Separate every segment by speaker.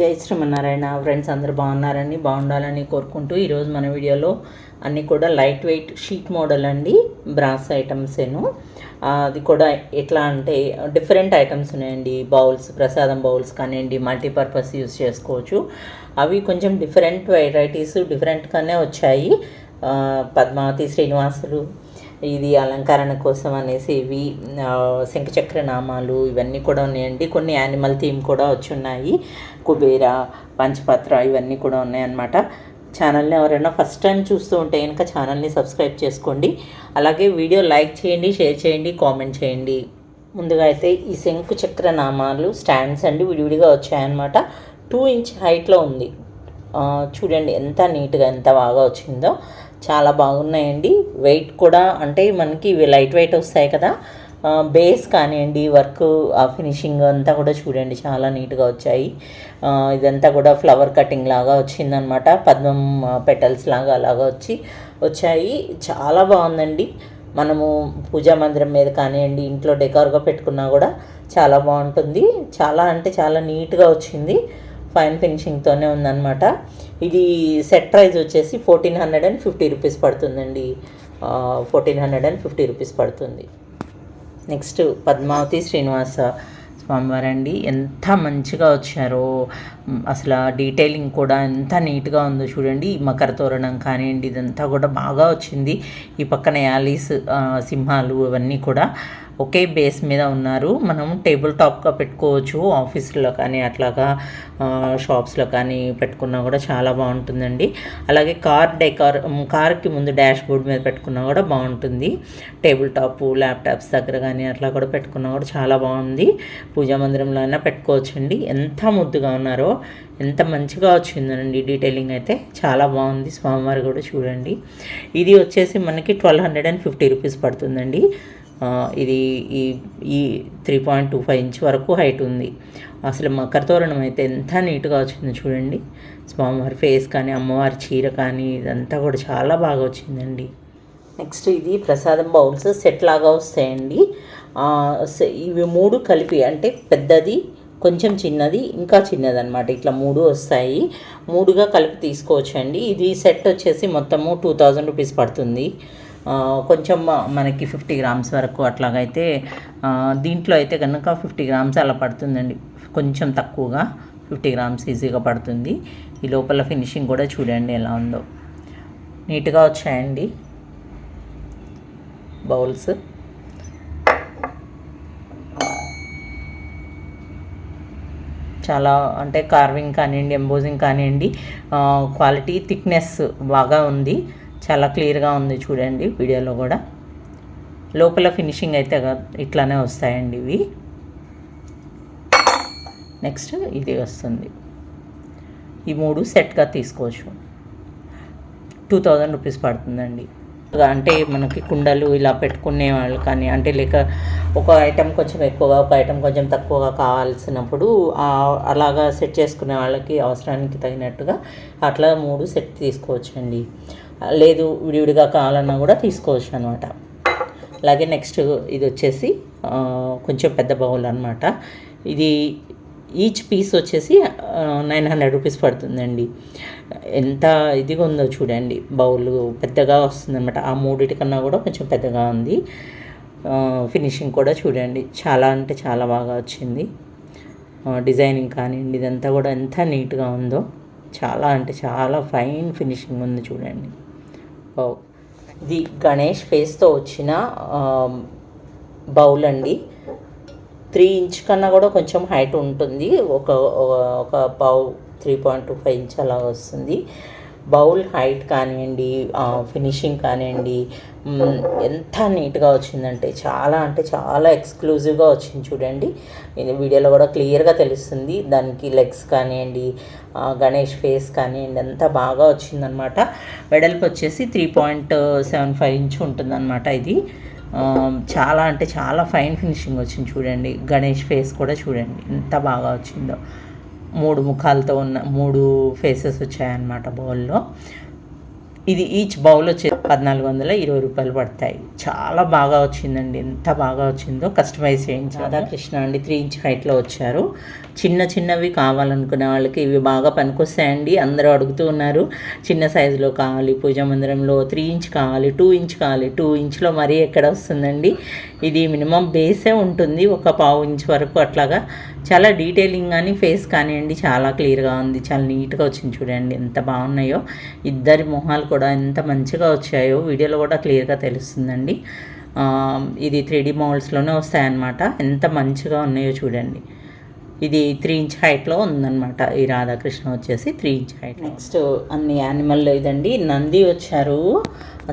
Speaker 1: జై శ్రీమన్నారాయణ. ఫ్రెండ్స్ అందరూ బాగున్నారని బాగుండాలని కోరుకుంటూ ఈరోజు మన వీడియోలో అన్నీ కూడా లైట్ వెయిట్ షీట్ మోడల్ అండి బ్రాస్ ఐటమ్సేను అది కూడా ఎట్లా అంటే డిఫరెంట్ ఐటమ్స్ ఉన్నాయండి. బౌల్స్ ప్రసాదం బౌల్స్ కానివ్వండి మల్టీపర్పస్ యూస్ చేసుకోవచ్చు. అవి కొంచెం డిఫరెంట్ వెరైటీస్ డిఫరెంట్గానే వచ్చాయి. పద్మావతి శ్రీనివాసులు ఇది అలంకరణ కోసం అనేసి ఇవి శంఖచక్ర నామాలు ఇవన్నీ కూడా ఉన్నాయండి. కొన్ని యానిమల్ థీమ్ కూడా వచ్చి ఉన్నాయి కుబేర పంచపత్ర ఇవన్నీ కూడా ఉన్నాయన్నమాట. ఛానల్ని ఎవరైనా ఫస్ట్ టైం చూస్తూ ఉంటే కనుక ఛానల్ని సబ్స్క్రైబ్ చేసుకోండి. అలాగే వీడియో లైక్ చేయండి షేర్ చేయండి కామెంట్ చేయండి. ముందుగా అయితే ఈ శంకు చక్ర నామాలు స్టాండ్స్ అండి విడివిడిగా వచ్చాయన్నమాట. టూ ఇంచ్ హైట్లో ఉంది. చూడండి ఎంత నీట్గా ఎంత బాగా వచ్చిందో. చాలా బాగున్నాయండి. వెయిట్ కూడా అంటే మనకి ఇవి లైట్ వెయిట్ వస్తాయి కదా. బేస్ కానివ్వండి వర్క్ ఆ ఫినిషింగ్ అంతా కూడా చూడండి చాలా నీట్గా వచ్చాయి. ఇదంతా కూడా ఫ్లవర్ కటింగ్ లాగా వచ్చిందనమాట పద్మం పెటల్స్ లాగా అలాగా వచ్చి వచ్చాయి. చాలా బాగుందండి. మనము పూజా మందిరం మీద కానివ్వండి ఇంట్లో డెకార్గా పెట్టుకున్నా కూడా చాలా బాగుంటుంది. చాలా అంటే చాలా నీట్గా వచ్చింది. ఫైన్ ఫినిషింగ్తోనే ఉందన్నమాట. ఇది సెట్ ప్రైస్ వచ్చేసి fourteen hundred and fifty rupees పడుతుందండి. Fourteen hundred and fifty rupees పడుతుంది. నెక్స్ట్ పద్మావతి శ్రీనివాస స్వామివారండి. ఎంత మంచిగా వచ్చారో. అసలు ఆ డీటెయిలింగ్ కూడా ఎంత నీట్గా ఉందో చూడండి. ఈ మకర తోరణం కానివ్వండి ఇదంతా కూడా బాగా వచ్చింది. ఈ పక్కన యాలీస్ సింహాలు ఇవన్నీ కూడా. ఒకే బేస్ మీద ఉన్నారు. మనం టేబుల్ టాప్గా పెట్టుకోవచ్చు ఆఫీసులో కానీ అట్లాగా షాప్స్లో కానీ పెట్టుకున్నా కూడా చాలా బాగుంటుందండి. అలాగే కార్ డెకార్ కార్కి ముందు డాష్ బోర్డ్ మీద పెట్టుకున్నా కూడా బాగుంటుంది. టేబుల్ టాప్ ల్యాప్టాప్స్ దగ్గర కానీ అట్లా కూడా పెట్టుకున్నా కూడా చాలా బాగుంది. పూజా మందిరంలో అయినా పెట్టుకోవచ్చండి. ఎంత ముద్దుగా ఉన్నారో ఎంత మంచిగా వచ్చిందండి డీటెయిలింగ్ అయితే. చాలా బాగుంది. స్వామివారి కూడా చూడండి. ఇది వచ్చేసి మనకి twelve hundred and fifty rupees పడుతుందండి. ఇది ఈ ఈ three point two five inch వరకు హైట్ ఉంది. అసలు మకర తోరణం అయితే ఎంత నీట్గా వచ్చిందో చూడండి. స్వామివారి ఫేస్ కానీ అమ్మవారి చీర కానీ ఇదంతా కూడా చాలా బాగా వచ్చిందండి. నెక్స్ట్ ఇది ప్రసాదం బౌల్స్ సెట్ లాగా వస్తాయండి. ఇవి మూడు కలిపి అంటే పెద్దది కొంచెం చిన్నది ఇంకా చిన్నది అనమాట ఇట్లా మూడు వస్తాయి. మూడుగా కలిపి తీసుకోవచ్చండి. ఇది సెట్ వచ్చేసి మొత్తము టూ థౌజండ్ రూపీస్ పడుతుంది. కొంచెం మనకి ఫిఫ్టీ గ్రామ్స్ వరకు అట్లాగైతే దీంట్లో అయితే కనుక ఫిఫ్టీ గ్రామ్స్ అలా పడుతుందండి. కొంచెం తక్కువగా ఫిఫ్టీ గ్రామ్స్ ఈజీగా పడుతుంది. ఈ లోపల ఫినిషింగ్ కూడా చూడండి ఎలా ఉందో. నీట్గా వచ్చాయండి బౌల్స్. చాలా అంటే కార్వింగ్ కానివ్వండి ఎంబోజింగ్ కానివ్వండి క్వాలిటీ థిక్నెస్ బాగా ఉంది. చాలా క్లియర్గా ఉంది చూడండి వీడియోలో కూడా. లోపల ఫినిషింగ్ అయితే ఇట్లానే వస్తాయండి ఇవి. నెక్స్ట్ ఇది వస్తుంది. ఈ మూడు సెట్గా తీసుకోవచ్చు. టూ థౌజండ్ రూపీస్ పడుతుందండి. అంటే మనకి కుండలు ఇలా పెట్టుకునే వాళ్ళు కానీ అంటే లేక ఒక ఐటెం కొంచెం ఎక్కువగా ఒక ఐటెం కొంచెం తక్కువగా కావాల్సినప్పుడు అలాగా సెట్ చేసుకునే వాళ్ళకి అవసరానికి తగినట్టుగా అట్లా మూడు సెట్ తీసుకోవచ్చండి. లేదు విడివిడిగా కావాలన్నా కూడా తీసుకోవచ్చు అనమాట అలాగే నెక్స్ట్ ఇది వచ్చేసి కొంచెం పెద్ద బౌల్ అనమాట ఇది ఈచ్ పీస్ వచ్చేసి నైన్ హండ్రెడ్ రూపీస్ పడుతుందండి. ఎంత ఇదిగా ఉందో చూడండి. బౌల్ పెద్దగా వస్తుందన్నమాట. ఆ మూడిటికన్నా కూడా కొంచెం పెద్దగా ఉంది. ఫినిషింగ్ కూడా చూడండి. చాలా అంటే చాలా బాగా వచ్చింది. డిజైనింగ్ కానివ్వండి ఇదంతా కూడా ఎంత నీట్గా ఉందో. చాలా అంటే చాలా ఫైన్ ఫినిషింగ్ ఉంది చూడండి. ఇది గణేష్ ఫేస్తో వచ్చిన బౌల్ అండి. త్రీ ఇంచ్ కన్నా కూడా కొంచెం హైట్ ఉంటుంది. ఒక ఒక bowl three point two five inch అలా వస్తుంది. బౌల్ హైట్ కానివ్వండి ఫినిషింగ్ కానివ్వండి ఎంత నీట్గా వచ్చిందంటే చాలా అంటే చాలా ఎక్స్క్లూజివ్గా వచ్చింది చూడండి. ఇది వీడియోలో కూడా క్లియర్గా తెలుస్తుంది. దానికి లెగ్స్ కానివ్వండి గణేష్ ఫేస్ కానివ్వండి అంతా బాగా వచ్చిందనమాట. వెడల్పు వచ్చేసి three point seven five inch ఉంటుందన్నమాట ఇది. చాలా అంటే చాలా ఫైన్ ఫినిషింగ్ వచ్చింది చూడండి. గణేష్ ఫేస్ కూడా చూడండి. ఎంత బాగా వచ్చిందో. మూడు ముఖాలతో ఉన్న మూడు ఫేసెస్ వచ్చాయన్నమాట బౌల్లో. ఇది ఈచ్ బౌల్ వచ్చే పద్నాలుగు వందల ఇరవై రూపాయలు పడతాయి. చాలా బాగా వచ్చిందండి. ఎంత బాగా వచ్చిందో కస్టమైజ్ చేయించి రాధాకృష్ణ అండి త్రీ ఇంచ్ హైట్లో వచ్చారు. చిన్న చిన్నవి కావాలనుకునే వాళ్ళకి ఇవి బాగా పనికొస్తాయండి. అందరూ అడుగుతూ ఉన్నారు చిన్న సైజులో కావాలి పూజ మందిరంలో త్రీ ఇంచ్ కావాలి టూ ఇంచ్ కావాలి టూ ఇంచ్లో మరీ ఎక్కడ వస్తుందండి? ఇది మినిమం బేసే ఉంటుంది. ఒక పావు ఇంచ్ వరకు అట్లాగా చాలా డీటెయిలింగ్ కానీ ఫేస్ కానివ్వండి చాలా క్లియర్గా ఉంది. చాలా నీట్గా వచ్చింది చూడండి. ఎంత బాగున్నాయో. ఇద్దరి మొహాలు కూడా ఎంత మంచిగా వచ్చాయో వీడియోలో కూడా క్లియర్గా తెలుస్తుందండి. ఇది త్రీ డీ మోల్స్లోనే వస్తాయన్నమాట. ఎంత మంచిగా ఉన్నాయో చూడండి. ఇది త్రీ ఇంచ్ హైట్లో ఉందన్నమాట. ఈ రాధాకృష్ణ వచ్చేసి త్రీ ఇంచ్ హైట్ నెక్స్ట్ అన్ని యానిమల్ ఇదండి. నంది వచ్చారు.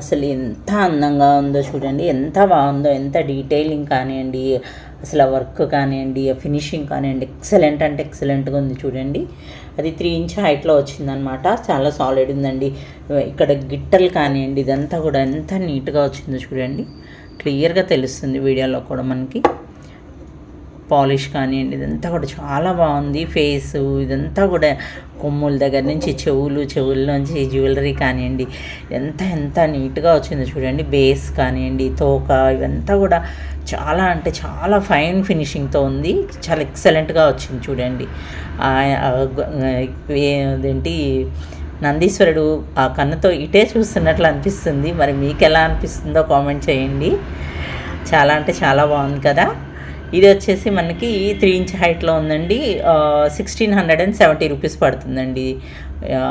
Speaker 1: అసలు ఎంత అందంగా ఉందో చూడండి. ఎంత బాగుందో ఎంత డీటెయిలింగ్ కానివ్వండి అసలు ఆ వర్క్ కానివ్వండి ఆ ఫినిషింగ్ కానివ్వండి ఎక్సలెంట్ అంటే ఎక్సలెంట్గా ఉంది చూడండి. అది త్రీ ఇంచ్ హైట్లో వచ్చిందనమాట చాలా సాలిడ్ ఉందండి. ఇక్కడ గిట్టలు కానివ్వండి ఇదంతా కూడా ఎంత నీట్గా వచ్చిందో చూడండి. క్లియర్గా తెలుస్తుంది వీడియోలో కూడా మనకి. పాలిష్ కానివ్వండి ఇదంతా కూడా చాలా బాగుంది. ఫేస్ ఇదంతా కూడా కొమ్ముల దగ్గర నుంచి చెవులు చెవుల నుంచి జ్యువెలరీ కానివ్వండి ఎంత ఎంత నీట్గా వచ్చిందో చూడండి. బేస్ కానివ్వండి తోక ఇవంతా కూడా చాలా అంటే చాలా ఫైన్ ఫినిషింగ్తో ఉంది. చాలా ఎక్సలెంట్గా వచ్చింది చూడండి. అదేంటి నందీశ్వరుడు ఆ కన్నుతో ఇటే చూస్తున్నట్లు అనిపిస్తుంది. మరి మీకు ఎలా అనిపిస్తుందో కామెంట్ చేయండి. చాలా అంటే చాలా బాగుంది కదా. ఇది వచ్చేసి మనకి త్రీ ఇంచ్ హైట్లో ఉందండి. Sixteen hundred and seventy rupees పడుతుందండి.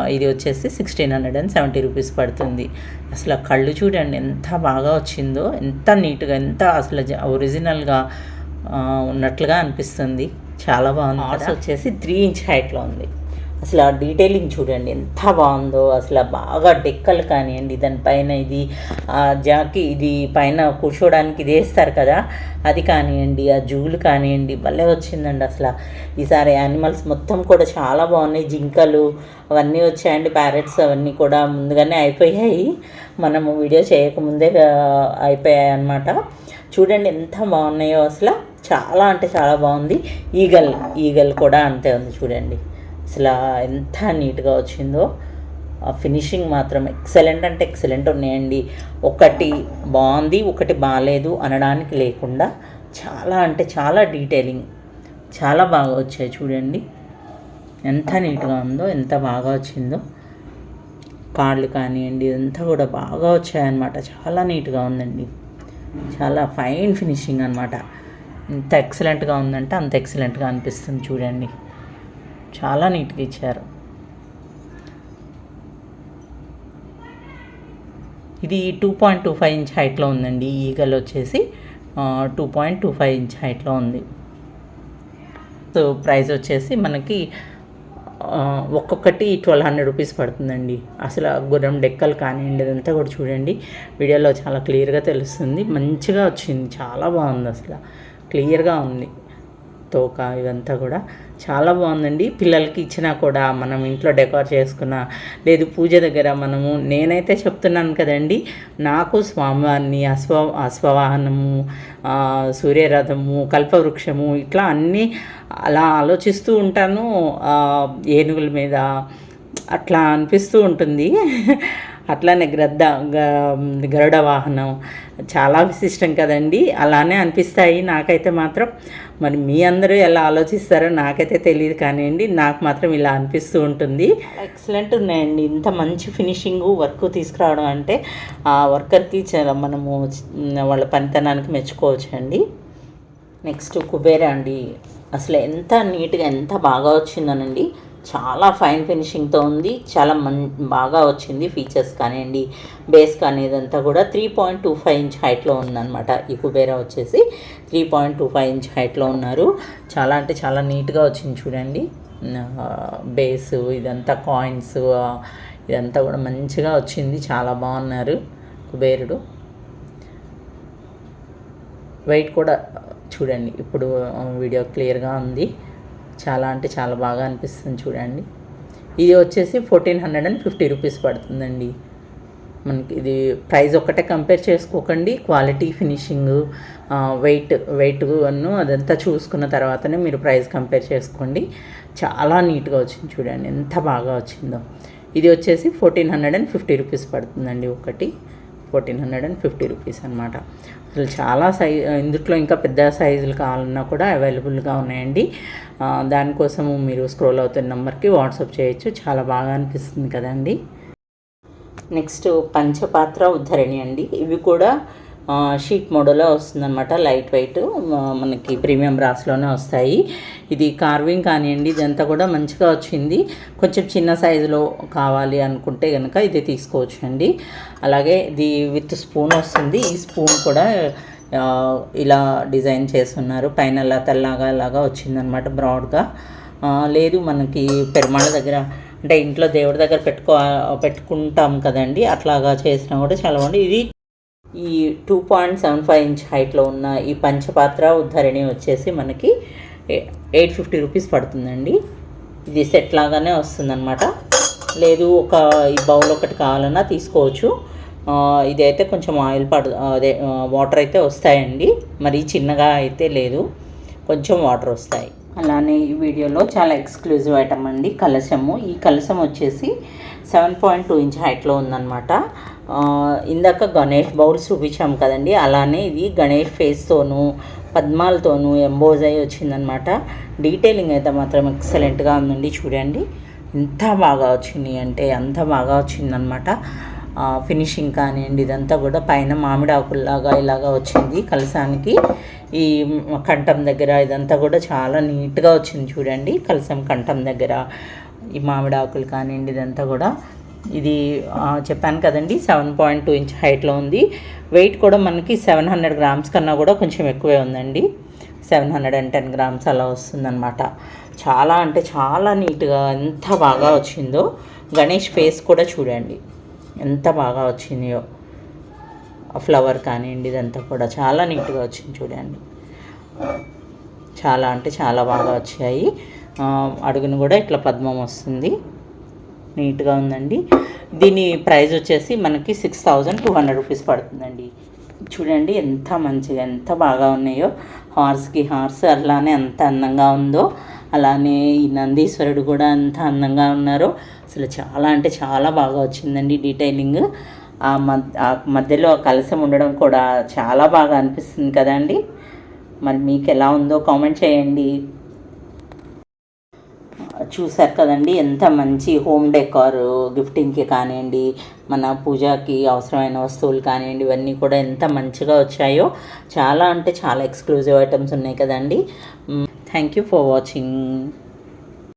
Speaker 1: ఇది వచ్చేసి sixteen hundred and seventy rupees పడుతుంది. అసలు ఆ కళ్ళు చూడండి ఎంత బాగా వచ్చిందో ఎంత నీట్గా ఎంత అసలు జ- ఒరిజినల్గా ఉన్నట్లుగా అనిపిస్తుంది. చాలా బాగుంది వచ్చేసి త్రీ ఇంచ్ హైట్లో ఉంది. అసలు ఆ డీటెయిలింగ్ చూడండి ఎంత బాగుందో అసలు బాగా డెక్కలు కానివ్వండి దానిపైన ఇది ఆ జాకి ఇది పైన కూర్చోవడానికి ఇది వేస్తారు కదా అది కానివ్వండి ఆ జూలు కానివ్వండి భలే వచ్చిందండి అసలు. ఈసారి యానిమల్స్ మొత్తం కూడా చాలా బాగున్నాయి జింకలు అవన్నీ వచ్చాయండి ప్యారెట్స్ అవన్నీ కూడా ముందుగానే అయిపోయాయి. మనము వీడియో చేయకముందే అయిపోయాయి అన్నమాట. చూడండి ఎంత బాగున్నాయో అసలు. చాలా అంటే చాలా బాగుంది. ఈగల్ ఈగల్ కూడా అంతే ఉంది చూడండి. అసలు ఎంత నీట్గా వచ్చిందో ఫినిషింగ్ మాత్రం ఎక్సలెంట్ అంటే ఎక్సలెంట్ ఉన్నాయండి. ఒకటి బాగుంది ఒకటి బాగాలేదు అనడానికి లేకుండా చాలా అంటే చాలా డీటెయిలింగ్ చాలా బాగా వచ్చాయి చూడండి. ఎంత నీట్గా ఉందో ఎంత బాగా వచ్చిందో. కాళ్ళు కానివ్వండి ఇదంతా కూడా బాగా వచ్చాయన్నమాట. చాలా నీట్గా ఉందండి. చాలా ఫైన్ ఫినిషింగ్ అనమాట ఎంత ఎక్సలెంట్గా ఉందంటే అంత ఎక్సలెంట్గా అనిపిస్తుంది చూడండి. చాలా నీట్గా ఇచ్చారు. ఇది two point two five inch హైట్లో ఉందండి. ఈగలు ఈగల్ వచ్చేసి two point two five inch హైట్లో ఉంది. సో ప్రైస్ వచ్చేసి మనకి ఒక్కొక్కటి ట్వెల్వ్ హండ్రెడ్ రూపీస్ పడుతుందండి. అసలు ఆ గుర్రం డెక్కలు కానివ్వండి ఇదంతా కూడా చూడండి. వీడియోలో చాలా క్లియర్గా తెలుస్తుంది. మంచిగా వచ్చింది. చాలా బాగుంది అసలు. క్లియర్గా ఉంది. తోక ఇదంతా కూడా చాలా బాగుందండి. పిల్లలకి ఇచ్చినా కూడా మనం ఇంట్లో డెకోర్ చేసుకున్న లేదు పూజ దగ్గర మనము నేనైతే చెప్తున్నాను కదండి నాకు స్వామివారిని అశ్వ అశ్వవాహనము సూర్యరథము కల్పవృక్షము ఇట్లా అన్నీ అలా ఆలోచిస్తూ ఉంటాను. ఏనుగుల మీద అట్లా అనిపిస్తూ ఉంటుంది. అట్లానే గ్రద్ద గ- గరుడ వాహనం చాలా విశిష్టం కదండి. అలానే అనిపిస్తాయి. నాకైతే మాత్రం మరి మీ అందరూ ఎలా ఆలోచిస్తారో నాకైతే తెలియదు కానివ్వండి. నాకు మాత్రం ఇలా అనిపిస్తూ ఉంటుంది. ఎక్సలెంట్ ఉన్నాయండి. ఇంత మంచి ఫినిషింగ్ వర్క్ తీసుకురావడం అంటే ఆ వర్కర్కి చాలా మనము వాళ్ళ పనితనానికి మెచ్చుకోవచ్చు అండి నెక్స్ట్ కుబేరా అండి. అసలు ఎంత నీట్గా ఎంత బాగా వచ్చిందోనండి. చాలా ఫైన్ ఫినిషింగ్తో ఉంది. చాలా మన్ బాగా వచ్చింది ఫీచర్స్ కానివ్వండి బేస్ కానీ ఇదంతా కూడా three point two five inch హైట్లో ఉందన్నమాట. ఈ కుబేరా వచ్చేసి three point two five inch హైట్లో ఉన్నారు. చాలా అంటే చాలా నీట్గా వచ్చింది చూడండి. బేస్ ఇదంతా కాయిన్స్ ఇదంతా కూడా మంచిగా వచ్చింది. చాలా బాగున్నారు కుబేరుడు. వెయిట్ కూడా చూడండి ఇప్పుడు వీడియో క్లియర్గా ఉంది. చాలా అంటే చాలా బాగా అనిపిస్తుంది చూడండి. ఇది వచ్చేసి fourteen hundred and fifty rupees పడుతుందండి. మనకి ఇది ప్రైస్ ఒక్కటే కంపేర్ చేసుకోకండి. క్వాలిటీ ఫినిషింగ్ వెయిట్ వెయిట్ అను అదంతా చూసుకున్న తర్వాతనే మీరు ప్రైస్ కంపేర్ చేసుకోండి. చాలా నీట్గా వచ్చింది చూడండి. ఎంత బాగా వచ్చిందో. ఇది వచ్చేసి fourteen hundred and fifty rupees పడుతుందండి ఒకటి. Fourteen hundred and fifty rupees అనమాట అసలు చాలా సై ఇందులో ఇంకా పెద్ద సైజులు కావాలన్నా కూడా అవైలబుల్గా ఉన్నాయండి. దానికోసము మీరు స్క్రోల్ అవుతున్న నెంబర్కి వాట్సాప్ చేయొచ్చు. చాలా బాగా అనిపిస్తుంది కదండి. నెక్స్ట్ పంచపాత్ర ఉద్ధరణి అండి. ఇవి కూడా షీట్ మోడల్లో వస్తుందన్నమాట లైట్ వెయిట్ మనకి ప్రీమియం బ్రాస్లోనే వస్తాయి. ఇది కార్వింగ్ కానివ్వండి ఇదంతా కూడా మంచిగా వచ్చింది. కొంచెం చిన్న సైజులో కావాలి అనుకుంటే కనుక ఇది తీసుకోవచ్చు అండి అలాగే ఇది విత్ స్పూన్ వస్తుంది. ఈ స్పూన్ కూడా ఇలా డిజైన్ చేస్తున్నారు. పైన లతల్లాగా లాగా వచ్చిందనమాట బ్రాడ్గా లేదు మనకి పెరుమాళ దగ్గర అంటే ఇంట్లో దేవుడి దగ్గర పెట్టుకో పెట్టుకుంటాం కదండి. అట్లాగా చేసినా కూడా చాలా బాగుంది. ఇది ఈ two point seven five inch హైట్లో ఉన్న ఈ పంచపాత్ర ఉద్ధరణి వచ్చేసి మనకి ఎయిట్ ఫిఫ్టీ రూపీస్ పడుతుందండి. ఇది సెట్ లాగానే వస్తుందన్నమాట. లేదు ఒక ఈ బౌల్ ఒకటి కావాలన్నా తీసుకోవచ్చు. ఇది అయితే కొంచెం ఆయిల్ పడు అదే వాటర్ అయితే వస్తాయండి. మరి చిన్నగా అయితే లేదు. కొంచెం వాటర్ వస్తాయి. అలానే ఈ వీడియోలో చాలా ఎక్స్క్లూజివ్ ఐటమ్ అండి కలశము. ఈ కలశం వచ్చేసి సెవెన్ పాయింట్ టూ ఇంచ్ హైట్లో ఉందన్నమాట. ఇందాక గణేష్ బౌల్స్ చూపించాం కదండి అలానే ఇది గణేష్ ఫేస్తోనూ పద్మాలతోనూ ఎంబోజ్ అయి వచ్చిందనమాట డీటెయిలింగ్ అయితే మాత్రం ఎక్సలెంట్గా ఉందండి చూడండి. ఎంత బాగా వచ్చింది అంటే అంత బాగా వచ్చిందనమాట ఫినిషింగ్ కానివ్వండి ఇదంతా కూడా పైన మామిడి ఆకుల్లాగా ఇలాగా వచ్చింది కలసానికి. ఈ కంఠం దగ్గర ఇదంతా కూడా చాలా నీట్గా వచ్చింది చూడండి కలసం కంఠం దగ్గర. ఈ మామిడి ఆకులు కానివ్వండి ఇదంతా కూడా. ఇది చెప్పాను కదండి సెవెన్ పాయింట్ టూ ఇంచ్ హైట్లో ఉంది. వెయిట్ కూడా మనకి సెవెన్ హండ్రెడ్ గ్రామ్స్ కన్నా కూడా కొంచెం ఎక్కువే ఉందండి. Seven hundred and ten grams అలా వస్తుందన్నమాట. చాలా అంటే చాలా నీట్గా ఎంత బాగా వచ్చిందో. గణేష్ ఫేస్ కూడా చూడండి ఎంత బాగా వచ్చిందో. ఫ్లవర్ కానివ్వండి ఇదంతా కూడా చాలా నీట్గా వచ్చింది చూడండి. చాలా అంటే చాలా బాగా వచ్చాయి. అడుగును కూడా ఇట్లా పద్మం వస్తుంది. నీట్గా ఉందండి. దీని ప్రైస్ వచ్చేసి మనకి six thousand two hundred rupees పడుతుందండి. చూడండి ఎంత మంచిగా ఎంత బాగా ఉన్నాయో. హార్స్కి హార్స్ అలానే ఎంత అందంగా ఉందో అలానే ఈ నందీశ్వరుడు కూడా ఎంత అందంగా ఉన్నారో. అసలు చాలా అంటే చాలా బాగా వచ్చిందండి డీటెయిలింగ్. ఆ మధ్య ఆ మధ్యలో కలసం కలశం ఉండడం కూడా చాలా బాగా అనిపిస్తుంది కదండి. మరి మీకు ఎలా ఉందో కామెంట్ చేయండి. చూసారు కదండి ఎంత మంచి హోమ్ డెకార్ గిఫ్టింగ్కి కానివ్వండి మన పూజకి అవసరమైన వస్తువులు కానివ్వండి ఇవన్నీ కూడా ఎంత మంచిగా వచ్చాయో చాలా అంటే చాలా ఎక్స్క్లూజివ్ ఐటమ్స్ ఉన్నాయి కదండి. Thank you for watching